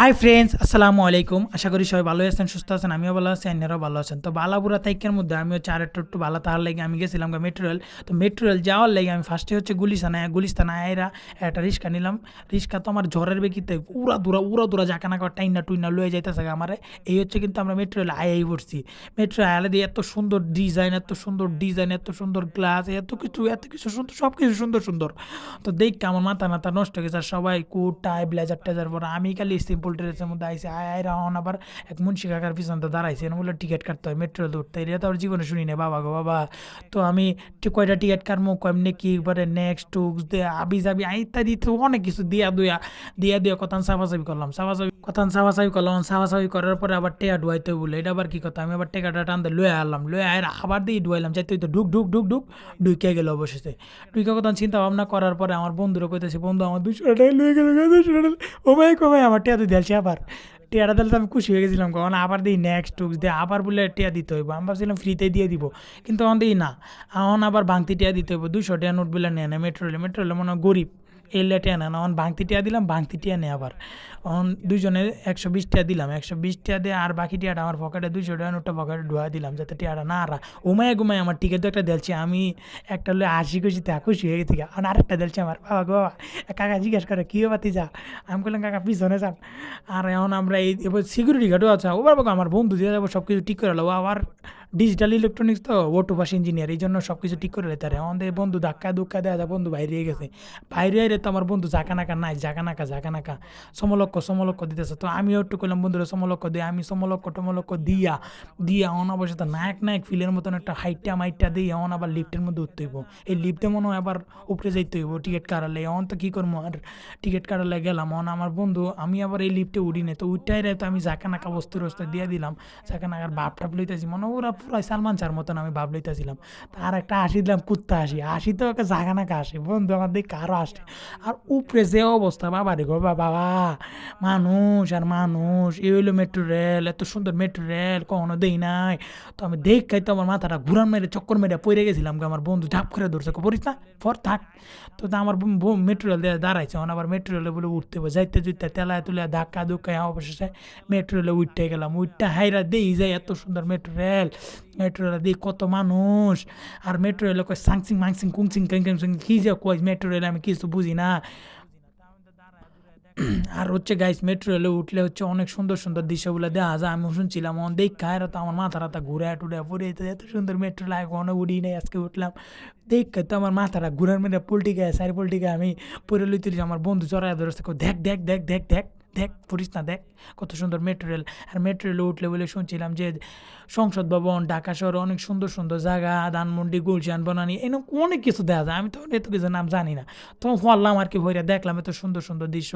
Hi friends আসসালামু আলাইকুম। আশা করি সবাই ভালো আছেন, সুস্থ আছেন, আমিও ভালো আছি, অন্যরাও ভালো আছেন। তো বালাপুরা তাইকের মধ্যে আমি হচ্ছে আর একটু একটু ভালো তার লেগে আমি গেছিলাম মেট্রো রেল তো মেট্রো রেল যাওয়ার লেগে আমি ফার্স্টে হচ্ছে গুলিস্তানে গুলিস্তানে আয়রা একটা রিক্সা নিলাম। রিক্সা তো আমার ঝড়ের বেগিতে উড়া দূরা, উড়া দুরা জাকানা কর, টাইনা টুইনা লয়ে যাইতেছে আমার। এই হচ্ছে কিন্তু আমরা মেট্রো রেল আয়াই পড়ছি। মেট্রো আয়ালে দিয়ে এত সুন্দর ডিজাইন এত সুন্দর ডিজাইন এত সুন্দর গ্লাস এত কিছু এত কিছু সুন্দর সব কিছু সুন্দর সুন্দর। তো দেখ আমার মাথা মাথা নষ্ট হয়ে গেছে সবাই কুট, টাই ব্লেজার টেজার পরে, আমি খালি সিম্পল ড্রেসের মধ্যে আইসে আয় আয়, রাহন, আবার এক মুন্সি কাকার পিছনে দাঁড়াইছে এরকম বলে টিকিট কাটতে হয়, মেট্রো উঠতে এটা তো আমার জীবনে শুনি না বাবা গো, বাবা। তো আমি কয়টা টিকিট কাটবো কেমনি কি এবারে নেক্সট টুকস দে আবি যাবি ইত্যাদি তো অনেক কিছু দিয়া দুয়া দিয়া দিয়া কথা সাফাসাফি করলাম সাফাসাফি কথান সাফাসাফি করলাম সাফাসাফি করার পরে আবার টেয়া ডুয়াইতে বলে এটা আবার কি কথা আমি আবার টেকাটা টানতে লয়ে আনলাম লয়ে আয় আবার দিয়ে ডুয়াইলাম যাইতে তো ঢুক ঢুক ঢুক ঢুক ঢুকে গেল অবশেষে ঢুকে কথা চিন্তা ভাবনা করার পরে আমার বন্ধুরা কইতেছে বন্ধু আমার দুশো টাকা লয়ে গেল দুশো টাকা ও ভাই কো ভাই আমার টেয়া দিয়েছি আবার টিয়াটা দিলে তো আমি খুশি হয়ে গেছিলাম কখন আবার দিই নেক্সট টুকস দিয়ে আবার বলে টিয়া দিতে হইব আমি ভাবছিলাম ফ্রিতে দিয়ে দিব কিন্তু এখন দিই না এখন আবার ভাঙতি টিয়া দিতে হইব দুশো টিয়া নোট বলে নেয় না মেট্রো মেট্রো মনে হয় গরিব এলে টিয়া না, অন ভাঙতি টিয়া দিলাম ভাঙতি টিয়া নেই আবার। এখন দুজনে একশো বিশ টিয়া দিলাম, একশো বিশ টিয়া দিয়ে আর বাকি টিয়াটা আমার পকেটে দুশো টাকা নোটটা পকেটে ঢুয়া দিলাম, যাতে টিয়াটা না আরা উমায় ঘুমায় আমার টিকিট তো একটা দিলছি, আমি একটা হলে আশি খুশিতে খুশি হয়ে গেছি আর আরেকটা দিলছি আমার, বাবা গো কাকা জিজ্ঞেস করে, কী বাতি যা আমি বললাম কাকা পিছনে যান। আর এখন আমরা এই সিকিউরিটি গার্ডও আছে ওবার বাবা আমার বন্ধু দিয়ে যাব সব কিছু ঠিক করে নেব আবার ডিজিটাল ইলেকট্রনিক্স তো ওটু পাস ইঞ্জিনিয়ার এই জন্য সব কিছু ঠিক করে লেতে আমাদের বন্ধু ধাক্কা ধুক্কা দেওয়া যায় বন্ধু বাইরে গেছে। বাইরে আইরে তো আমার বন্ধু জাকা নাকা নাই জাকা নাকা জাকা নাকা। সমলক্ষ সমলক্ষ দিতেছে। তো আমিও একটু করলাম বন্ধুরা সমলক্ষ দিয়ে আমি সমলক্ষ, টমলক্ষ দিয়া দিয়া অন অবশ্যই নায়ক নায়ক ফিলের মতন একটা হাইটটা মাইটটা দিয়ে অন আবার লিফটের মধ্যে উঠতে হইব। এই লিফটে মনে হয় আবার উপরে যাইতে হইব টিকিট কাটালে অন তো কী করব আর? টিকিট কাটালে গেলাম। অন আমার বন্ধু, আমি আবার এই লিফটে উঠি না তো উঠটাই তো আমি জাকা নাকা বস্তু রস্তে দিয়ে দিলাম। জাকা নাকার বাপ টাপ লইতেছি। মনে ওরা পুরাই সালমান চার মতন আমি ভাব লইতেছিলাম তার একটা হাসি দিলাম, কুত্তা হাসি। হাসি তো একটা জাগা নাকা হাসি। বন্ধু আমার দিকে কারও আসে আর উপরে যে অবস্থা, বাবা রে গো, বাবা মানুষ আর মানুষ, এই হইল মেট্রো রেল এত সুন্দর মেট্রো রেল কখনো দেই নাই। তো আমি দেখ খাই তো আমার মাথাটা ঘুরান মেরে, চক্কর মেরে পড়ে গেছিলাম আমার বন্ধু ঝাপ করে ধরছে পড়িস না ফর থাক। তো আমার মেট্রো রেল দাঁড়াইছে। এখন আবার মেট্রো রেলে বলে উঠতে হবে। যাইতে জুইতে তেলায় তুলে ধাক্কা ধুক্কায় অবশেষে মেট্রো রেলে উঠতে গেলাম। উঠতে হাইরা দেই যায় এত সুন্দর মেট্রো রেল মেট্রো রেলে দিয়ে কত মানুষ? আর মেট্রো রেলে কয় সাংসিং মাংসিং কুংসিং কেং কেং যে কয় মেট্রো রেলে আমি কিছু বুঝি না। আর হচ্ছে গাইস মেট্রো রেলে উঠলে হচ্ছে অনেক সুন্দর সুন্দর দৃশ্যগুলো দেওয়া যায়। আমি শুনছিলাম, অন দেখ খায় তো আমার মাথা রাতা ঘুরে টুরে পড়ে এত সুন্দর মেট্রো লাগে কোনো উড়ি নেই, আজকে উঠলাম। দেখ, তো আমার মাথাটা ঘুরার মেরে পোল্টি গায়ে সারি পোল্টি আমি পরে লইতে আমার বন্ধু চড়াই ধরেছে দেখ দেখ দেখ দেখ দেখ। দেখ, পড়িস না, দেখ কত সুন্দর মেট্রো রেল আর মেট্রো রেলে উঠলে বলে শুনছিলাম যে সংসদ ভবন, ঢাকা শহরে, অনেক সুন্দর সুন্দর জায়গা, ধানমন্ডি, গুলশান, বনানি, এরকম অনেক কিছু দেখা যায়। আমি তো এত কিছু নাম জানি না। তো হল্লাম আর কি হইরা দেখলাম এত সুন্দর সুন্দর দৃশ্য।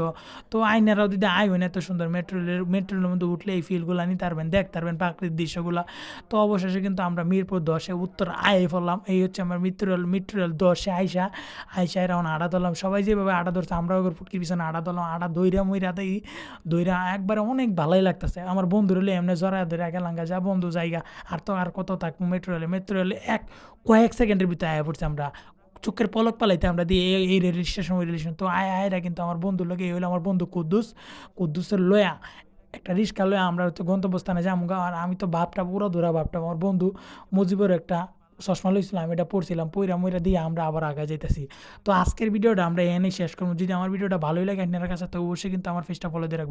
তো আইনারাও যদি আই হয় না, এত সুন্দর মেট্রো রেলের মেট্রো রেলের মধ্যে উঠলে এই ফিলগুলো নিতে পারবেন দেখতে পারবেন প্রাকৃতিক দৃশ্যগুলো। তো অবশেষে কিন্তু আমরা মিরপুর দশে উত্তর আয়ে ফেললাম এই হচ্ছে আমার মিত্র রেল দশে আইসা আইসা এরাউন আড়া ধরলাম। সবাই যেভাবে আড়া ধরছে, আমরাও ফুটকির পিছনে আড়া ধরলাম, আড়া দইরা মইরা দেই। দইরা একবারে অনেক ভালোই লাগতেছে। আমার বন্ধু রেলে এমনি জরা ধরে গেলাম যা বন্ধু জায়গা আর তো আর কত থাকব মেট্রো রেলে মেট্রো রেলে এক, কয়েক সেকেন্ডের ভিতরে আয়া পড়ছি আমরা। চোখের পলক পালাইতে আমরা দিয়ে এই- রেল স্টেশন ওই রেল স্টেশন তো আয় আয়রা কিন্তু আমার বন্ধু লোকে এই হলো আমার বন্ধু কুদ্দুস। কুদ্দুসের লয়া, একটা রিক্সা লয়া আমরা হচ্ছে গন্তব্যস্থানে যাব। আর আমি তো ভাবটা পুরো দূরা ভাবটা আমার বন্ধু। মুজিবুর একটা চশমা লইছিলাম, এটা পড়ছিলাম, পইরা মইরা দিয়ে আমরা আবার আগে যাইতেছি। তো আজকের ভিডিওটা আমরা এনে শেষ করব। যদি আমার ভিডিওটা ভালোই লাগে, আপনার কাছে তো অবশ্যই কিন্তু আমার ফেসটা ফলো দিয়ে রাখবেন।